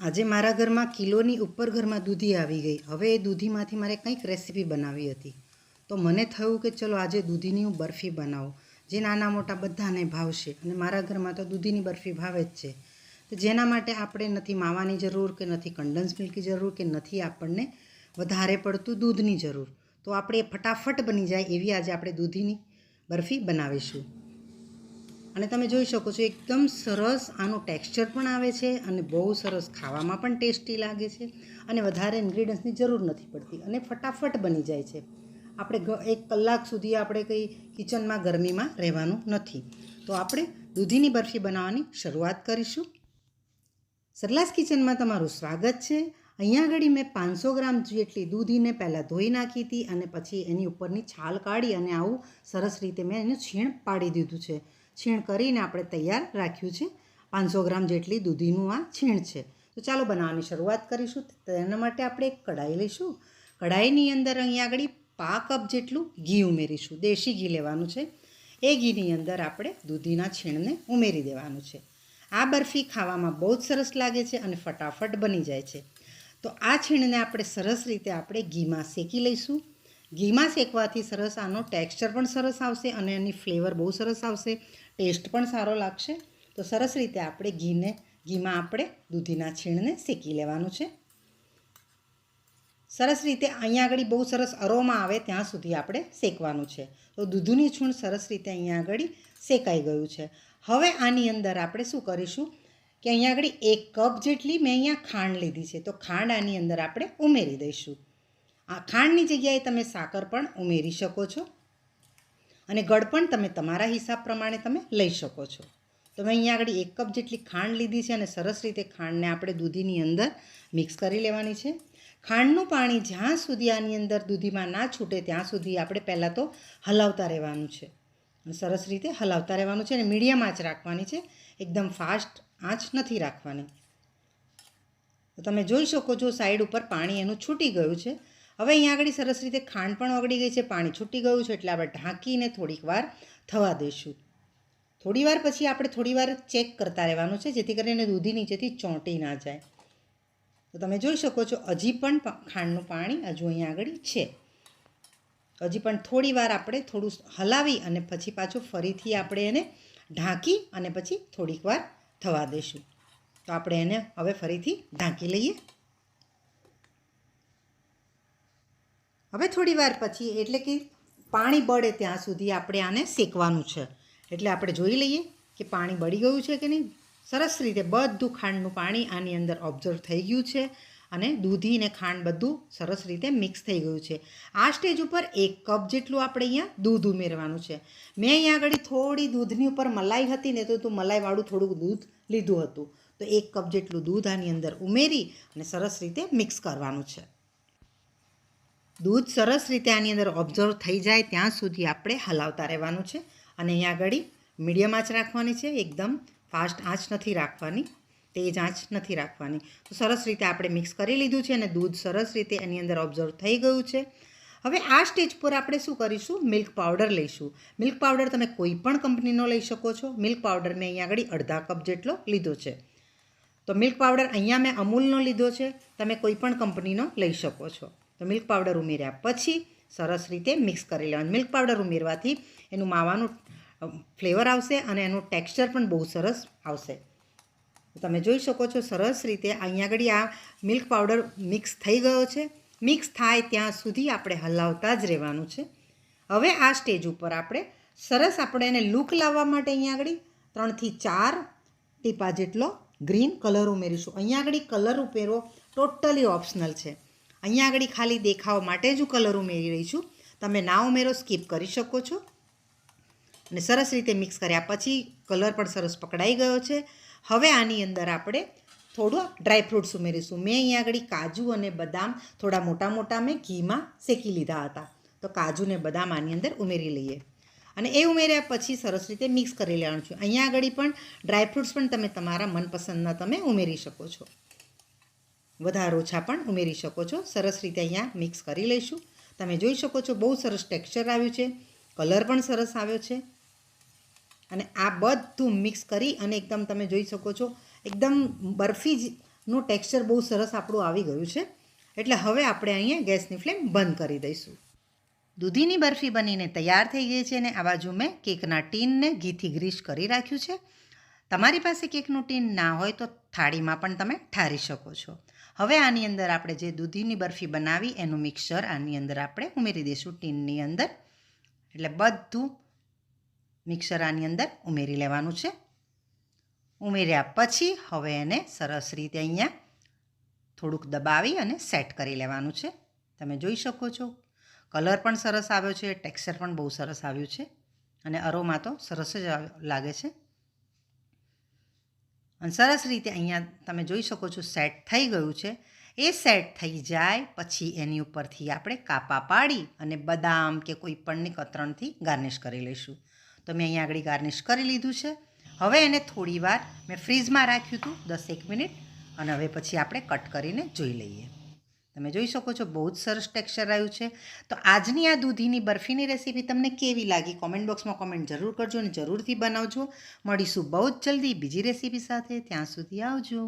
આજે મારા ઘરમાં કિલોની ઉપર ઘરમાં દૂધી આવી ગઈ. હવે એ દૂધીમાંથી મારે કંઈક રેસીપી બનાવી હતી. તો મને થયું કે ચલો આજે દૂધીની હું બરફી બનાવું, જે નાના મોટા બધાને ભાવશે. અને મારા ઘરમાં તો દૂધીની બરફી ભાવે જ છે. તો જેના માટે આપણે નથી માવાની જરૂર કે નથી કન્ડન્સ મિલ્કની જરૂર કે નથી આપણને વધારે પડતું દૂધની જરૂર. તો આપણે ફટાફટ બની જાય એવી આજે આપણે દૂધીની બરફી બનાવીશું. અને તમે જોઈ શકો છો, એકદમ સરસ આનું ટેક્સચર પણ આવે છે અને બહુ સરસ ખાવામાં પણ ટેસ્ટી લાગે છે અને વધારે ઇન્ગ્રીડિયન્ટ્સની જરૂર નથી પડતી અને ફટાફટ બની જાય છે. આપણે એક કલાક સુધી આપણે કંઈ કિચનમાં ગરમીમાં રહેવાનું નથી. તો આપણે દૂધીની બરફી બનાવવાની શરૂઆત કરીશું. સરલાસ કિચનમાં તમારું સ્વાગત છે. અહીંયા આગળ મેં પાંચસો ગ્રામ જેટલી દૂધીને પહેલાં ધોઈ નાખી હતી અને પછી એની ઉપરની છાલ કાઢી અને આવું સરસ રીતે મેં એનું છીણ પાડી દીધું છે. છીણ કરીને આપણે તૈયાર રાખ્યું છે. પાંચસો ગ્રામ જેટલી દૂધીનું આ છીણ છે. તો ચાલો બનાવવાની શરૂઆત કરીશું. તેના માટે આપણે એક કઢાઈ લઈશું. કઢાઈની અંદર અહીંયા આગળ પા કપ જેટલું ઘી ઉમેરીશું. દેશી ઘી લેવાનું છે. એ ઘીની અંદર આપણે દૂધીના છીણને ઉમેરી દેવાનું છે. આ બરફી ખાવામાં બહુ જ સરસ લાગે છે અને ફટાફટ બની જાય છે. તો આ છીણને આપણે સરસ રીતે આપણે ઘીમાં શેકી લઈશું. ઘીમાં શેકવાથી સરસ આનો ટેક્સચર પણ સરસ આવશે અને એની ફ્લેવર બહુ સરસ આવશે. ટેસ્ટ પણ સારો લાગશે. તો સરસ રીતે આપણે ઘીને, ઘીમાં આપણે દૂધીના છીણને શેકી લેવાનું છે. સરસ રીતે અહીંયા આગળ બહુ સરસ અરોમાં આવે ત્યાં સુધી આપણે શેકવાનું છે. તો દૂધની છૂણ સરસ રીતે અહીંયા આગળ શેકાઈ ગયું છે. હવે આની અંદર આપણે શું કરીશું કે અહીંયા આગળ એક કપ જેટલી મેં અહીંયા ખાંડ લીધી છે. તો ખાંડ આની અંદર આપણે ઉમેરી દઈશું. આ ખાંડની જગ્યાએ તમે સાકર પણ ઉમેરી શકો છો. અને ગળ પણ તમે તમારા હિસાબ પ્રમાણે તમે લઈ શકો છો. તો મેં અહીંયા આગળ એક કપ જેટલી ખાંડ લીધી છે અને સરસ રીતે ખાંડને આપણે દૂધીની અંદર મિક્સ કરી લેવાની છે. ખાંડનું પાણી જ્યાં સુધી આની અંદર દૂધીમાં ના છૂટે ત્યાં સુધી આપણે પહેલાં તો હલાવતા રહેવાનું છે. સરસ રીતે હલાવતા રહેવાનું છે અને મીડિયમ આંચ રાખવાની છે. એકદમ ફાસ્ટ આંચ નથી રાખવાની. તો તમે જોઈ શકો છો સાઈડ ઉપર પાણી એનું છૂટી ગયું છે. હવે અહીંયા આગળ સરસ રીતે ખાંડ પણ ઓગળી ગઈ છે, પાણી છૂટી ગયું છે, એટલે આપણે ઢાંકીને થોડીક વાર થવા દઈશું. થોડી વાર પછી આપણે થોડી વાર ચેક કરતા રહેવાનું છે, જેથી કરીને દૂધી નીચેથી ચોંટી ના જાય. તો તમે જોઈ શકો છો, હજી પણ ખાંડનું પાણી હજુ અહીંયા આગળ છે. હજી પણ થોડી વાર આપણે થોડું હલાવી અને પછી પાછું ફરીથી આપણે એને ઢાંકી અને પછી થોડીક વાર થવા દઈશું. તો આપણે એને હવે ફરીથી ઢાંકી લઈએ. હવે થોડી વાર પછી, એટલે કે પાણી બળે ત્યાં સુધી આપણે આને શેકવાનું છે. એટલે આપણે જોઈ લઈએ કે પાણી બળી ગયું છે કે નહીં. સરસ રીતે બધું ખાંડનું પાણી આની અંદર ઓબ્ઝર્વ થઈ ગયું છે અને દૂધી ને ખાંડ બધું સરસ રીતે મિક્સ થઈ ગયું છે. આ સ્ટેજ ઉપર એક કપ જેટલું આપણે અહીંયા દૂધ ઉમેરવાનું છે. મેં અહીંયા આગળ થોડી દૂધની ઉપર મલાઈ હતી ને તો તું મલાઈવાળું થોડુંક દૂધ લીધું હતું. તો એક કપ જેટલું દૂધ આની અંદર ઉમેરી અને સરસ રીતે મિક્સ કરવાનું છે. દૂધ સરસ રીતે આની અંદર ઓબ્ઝર્વ થઈ જાય ત્યાં સુધી આપણે હલાવતા રહેવાનું છે. અને અહીંયા આગળ મીડિયમ આંચ રાખવાની છે. એકદમ ફાસ્ટ આંચ નથી રાખવાની, તેજ આંચ નથી રાખવાની. તો સરસ રીતે આપણે મિક્સ કરી લીધું છે અને દૂધ સરસ રીતે એની અંદર ઓબ્ઝર્વ થઈ ગયું છે. હવે આ સ્ટેજ પર આપણે શું કરીશું? મિલ્ક પાવડર લઈશું. મિલ્ક પાવડર તમે કોઈ પણ કંપનીનો લઈ શકો છો. મિલ્ક પાવડર મેં અહીંયા આગળ અડધા કપ જેટલો લીધો છે. તો મિલ્ક પાવડર અહીંયા મેં અમૂલનો લીધો છે. તમે કોઈ પણ કંપનીનો લઈ શકો છો. તો મિલ્ક પાવડર ઉમેર્યા. પછી સરસ રીતે મિક્સ કરી લેવાનું. મિલ્ક પાવડર ઉમેરવાથી એનું માવાનું ફ્લેવર આવશે અને એનું ટેક્સચર પણ બહુ સરસ આવશે. તમે જોઈ શકો છો સરસ રીતે અહીંયા આગળ આ મિલ્ક પાવડર મિક્સ થઈ ગયો છે. મિક્સ થાય ત્યાં સુધી આપણે હલાવતા જ રહેવાનું છે. હવે આ સ્ટેજ ઉપર આપણે સરસ આપણે એને લુક લાવવા માટે અહીંયા આગળ ત્રણથી ચાર ટીપા જેટલો ગ્રીન કલર ઉમેરીશું. અહીંયા આગળ કલર ઉમેરવો ટોટલી ઓપ્શનલ છે. અહીંયા આગળ ખાલી દેખાવ માટે જ હું કલર ઉમેરી રહી છું. તમે ના ઉમેરો, સ્કીપ કરી શકો છો. અને સરસ રીતે મિક્સ કર્યા પછી કલર પણ સરસ પકડાઈ ગયો છે. હવે આની અંદર આપણે થોડું ડ્રાય ફ્રૂટ્સ ઉમેરીશું. મેં અહીંયા આગળ કાજુ અને બદામ થોડા મોટા મોટા મેં ઘીમાં શેકી લીધા હતા. તો કાજુ ને બદામ આની અંદર ઉમેરી લઈએ. અને એ ઉમેર્યા પછી સરસ રીતે મિક્સ કરી લેવાનું છું. અહીંયા આગળ પણ ડ્રાય ફ્રૂટ્સ પણ તમે તમારા મનપસંદના તમે ઉમેરી શકો છો. વધારે ઓછા પણ ઉમેરી શકો છો. સરસ રીતે અહીંયા મિક્સ કરી લઈશું. તમે જોઈ શકો છો બહુ સરસ ટેક્સચર આવ્યું છે. કલર પણ સરસ આવ્યો છે. અને આ બધું મિક્સ કરી અને એકદમ તમે જોઈ શકો છો, એકદમ બરફી જ ટેક્સચર બહુ સરસ આપણું આવી ગયું છે. એટલે હવે આપણે અહીંયા ગેસની ફ્લેમ બંધ કરી દઈશું. દૂધીની બરફી બનીને તૈયાર થઈ ગઈ છે અને આ બાજુ મેં કેકના ટીનને ઘીથી ગ્રીસ કરી રાખ્યું છે. તમારી પાસે કેકનું ટીન ના હોય તો થાળીમાં પણ તમે ઠારી શકો છો. હવે આની અંદર આપણે જે દૂધીની બરફી બનાવી, એનું મિક્સર આની અંદર આપણે ઉમેરી દઈશું. ટીનની અંદર. એટલે બધું મિક્સર આની અંદર ઉમેરી લેવાનું છે. ઉમેર્યા પછી હવે એને સરસ રીતે અહીંયા થોડુંક દબાવી અને સેટ કરી લેવાનું છે. તમે જોઈ શકો છો. કલર પણ સરસ આવ્યો છે. ટેક્સચર પણ બહુ સરસ આવ્યું છે. અને અરોમા તો સરસ જ લાગે છે. અને સરસ રીતે અહીંયા તમે જોઈ શકો છો સેટ થઈ ગયું છે. એ સેટ થઈ જાય પછી એની ઉપરથી આપણે કાપા પાડી અને બદામ કે કોઈ પણની કતરણથી ગાર્નિશ કરી લઈશું. તો મેં અહીંયા આગળ ગાર્નિશ કરી લીધું છે. હવે એને થોડીવાર મેં ફ્રીઝમાં રાખ્યું હતું દસ એક મિનિટ. અને હવે પછી આપણે કટ કરીને જોઈ લઈએ. તમે જોઈ શકો છો, બહુ જ સરસ ટેક્સચર આવ્યું છે. તો આજની આ દૂધીની બરફીની રેસીપી તમને કેવી લાગી? કોમેન્ટ બોક્સમાં કોમેન્ટ જરૂર કરજો અને જરૂરથી બનાવજો. મળીશું બહુ જ જલ્દી બીજી રેસીપી સાથે. ત્યાં સુધી આવજો.